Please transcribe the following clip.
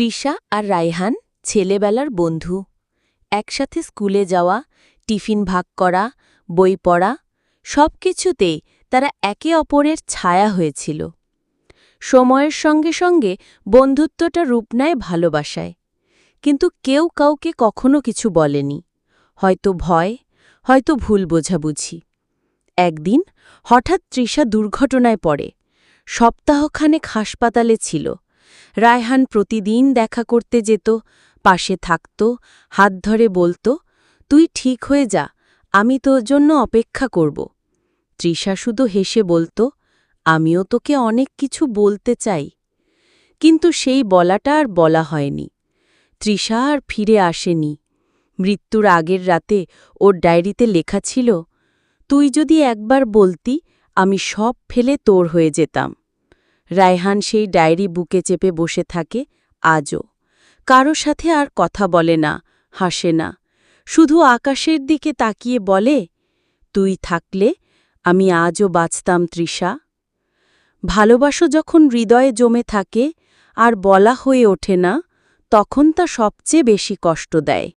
তৃষা আর রায়হান, ছেলেবেলার বন্ধু। একসাথে স্কুলে যাওয়া, টিফিন ভাগ করা, বই পড়া সব কিছুতেই তারা একে অপরের ছায়া হয়েছিল। সময়ের সঙ্গে সঙ্গে বন্ধুত্বটা রূপ নেয় ভালোবাসায়। কিন্তু কেউ কাউকে কখনো কিছু বলেনি। হয়তো ভয়, হয়তো ভুল বোঝাবুঝি। একদিন হঠাৎ তৃষা দুর্ঘটনায় পড়ে। সপ্তাহখানেক হাসপাতালে ছিল। রায়হান প্রতিদিন দেখা করতে যেত, পাশে থাকত, হাত ধরে বলতো, তুই ঠিক হয়ে যা, আমি তোর জন্য অপেক্ষা করব। তৃষা শুধু হেসে বলতো, আমিও তোকে অনেক কিছু বলতে চাই। কিন্তু সেই বলাটা আর বলা হয়নি। তৃষা আর ফিরে আসেনি। মৃত্যুর আগের রাতে ওর ডায়েরিতে লেখা ছিল, তুই যদি একবার বলতি, আমি সব ফেলে তোর হয়ে যেতাম। রায়হান সেই ডায়েরি বুকে চেপে বসে থাকে আজও। কারও সাথে আর কথা বলে না, হাসে না। শুধু আকাশের দিকে তাকিয়ে বলে, তুই থাকলে আমি আজও বাঁচতাম, তৃষা। ভালোবাসো যখন হৃদয়ে জমে থাকে আর বলা হয়ে ওঠে না, তখন তা সবচেয়ে বেশি কষ্ট দেয়।